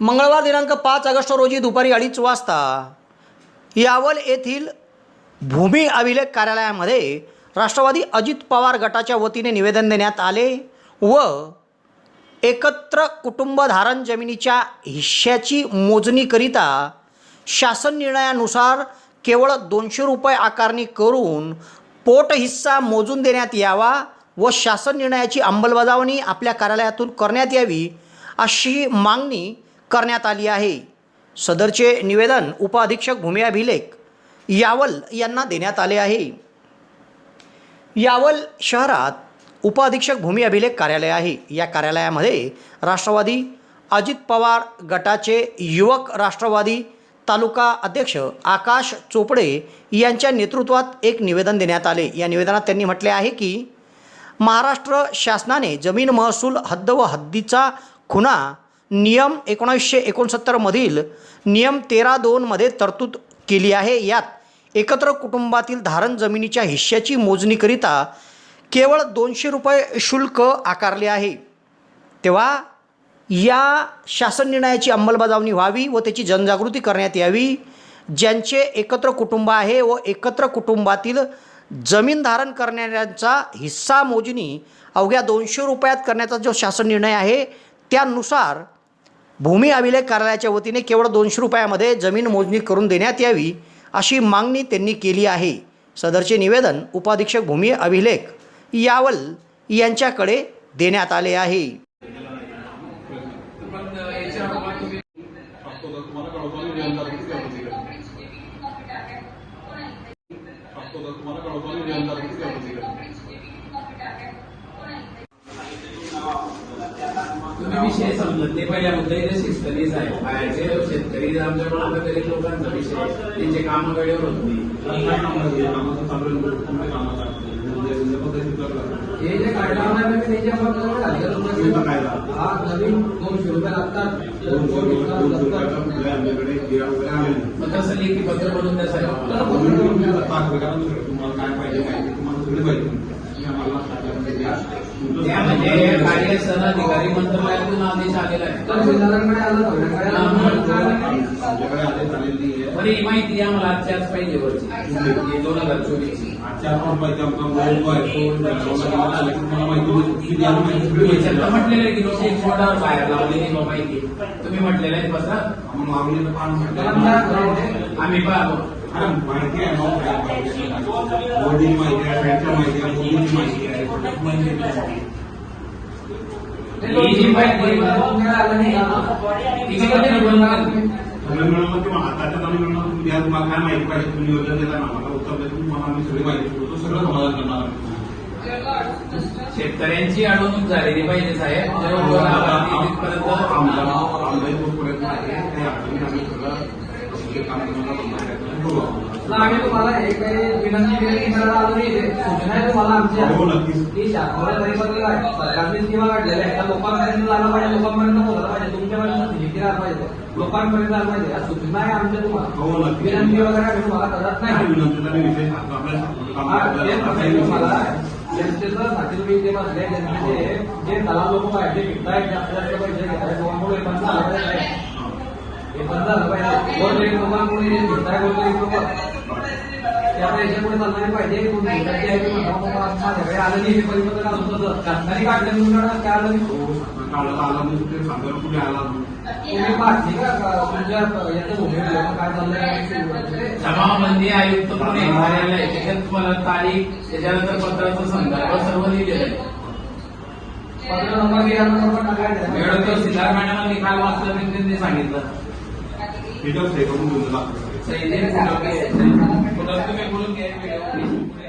मंगळवार दिनांक पाच ऑगस्ट रोजी दुपारी अडीच वाजता यावल येथील भूमी अभिलेख कार्यालयामध्ये राष्ट्रवादी अजित पवार गटाच्या वतीने निवेदन देण्यात आले व एकत्र कुटुंबधारण जमिनीच्या हिश्श्याची मोजणीकरिता शासन निर्णयानुसार केवळ दोनशे रुपये आकारणी करून पोट हिस्सा मोजून देण्यात यावा व शासन निर्णयाची अंमलबजावणी आपल्या कार्यालयातून करण्यात यावी अशी मागणी करण्यात आली आहे. सदरचे निवेदन उपअधीक्षक भूमी अभिलेख यावल यांना देण्यात आले आहे. यावल शहरात उपअधीक्षक भूमी अभिलेख कार्यालय आहे. या कार्यालयामध्ये राष्ट्रवादी अजित पवार गटाचे युवक राष्ट्रवादी तालुका अध्यक्ष आकाश चोपडे यांच्या नेतृत्वात एक निवेदन देण्यात आले. या निवेदनात त्यांनी म्हटले आहे की महाराष्ट्र शासनाने जमीन महसूल हद्द व हद्दीचा खुना नियम एकोणीसशे एकोणसत्तरमधील नियम तेरा दोनमध्ये तरतूद केली आहे. यात एकत्र कुटुंबातील धारण जमिनीच्या हिश्श्याची मोजणीकरिता केवळ दोनशे रुपये शुल्क आकारले आहे. तेव्हा या शासन निर्णयाची अंमलबजावणी व्हावी व त्याची जनजागृती करण्यात यावी. ज्यांचे एकत्र कुटुंब आहे व एकत्र कुटुंबातील जमीन धारण करणाऱ्यांचा हिस्सा मोजणी अवघ्या दोनशे रुपयात करण्याचा जो शासन निर्णय आहे त्यानुसार भूमी अभिलेख कार्यालयाच्या वतीने केवळ दोनशे रुपयामध्ये जमीन मोजणी करून देण्यात यावी अशी मागणी त्यांनी केली आहे. सदरचे निवेदन उपाधीक्षक भूमी अभिलेख यावल यांच्याकडे देण्यात आले आहे. विषय समजत ते पहिल्या मुद्दे शेतकरीच आहे बाहेरचे शेतकरी आता गरीब लोकांचा विषय त्यांचे काम वेळेवर होत नाही. काय म्हणजे हे जे ते त्याच्या हा नवीन दोनशे रुपये लागतात. नाही तसं लेखी पत्र बनवून द्या साहेब. तुम्हाला काय पाहिजे माहिती? तुम्हाला सगळी आम्हाला शासनामध्ये द्या. तुमचं त्या म्हणजे कार्य अधिकारी मंत्रालयातून आदेश आलेला तर आहे. बरं ही माहिती आम्हाला आजची आज पाहिजे वरची दोन हजार आजच्या आहे. म्हटलेलं आहे की नुसती एक बोर्डावर बाहेर लावलेली माहिती. तुम्ही म्हटलेलं आहे बसा. आम्ही मागणीचं पान त्याला म्हटलं. आम्ही पाहतो. माहिती आहे. बोर्डीची माहिती आहे बँकच्या माहिती आहे बोर्डीची माहिती आहे. ही? ती करते? तुम्ही मिळवलं किंवा तुम्ही मिळवलं तुम्ही काय माहिती पाहिजे तुम्ही नियोजन देता ना मला उत्तर तुम्हाला आम्ही सगळी माहिती पुरवतो सगळं समाधान करणार. शेतकऱ्यांची अडवणूक झालेली पाहिजे साहेब आम्हाला आमचा आमचाही तो प्रयत्न आहे त्या अडचणीत आम्ही सगळं हे काम आम्ही तुम्हाला एक काही विनंती केली आलं ते. सूचना आहे तुम्हाला आमची हो. की शासनाला परिपत्रक आहे सरकारने स्कीमा काढलेल्या आहेत त्या लोकांपर्यंत झालं पाहिजे लोकांपर्यंत पोहोचलं पाहिजे. तुमच्यापर्यंत फिजिकी राहिलं पाहिजे. लोकांपर्यंत आलं पाहिजे. या सूचना आहे आमच्या हो, तुम्हाला नक्की. विनंती वगैरे आम्ही तुम्हाला करत नाही. हा, सांगायचं तुम्हाला. जनतेचं साठी तुम्ही इथे बसले जनतेचे जे दलाल लोक आहेत जे विकतायत जास्त जास्त पैसे घेत आहेत लोकांमुळे हे बंद झालं पाहिजे जमाबंदी आयुक्त पुणे कार्यालय त्याच्यात तुम्हाला तारीख त्याच्यानंतर पत्राचा संदर्भ सर्व लिहिलेलं आहे पत्र नंबर घ्या नंबर टाकायचा. एवढं तहसीलदार मॅडमांनी काल वाचलं मी त्यांनी सांगितलं. सैनिक तुम्ही बोलून घ्या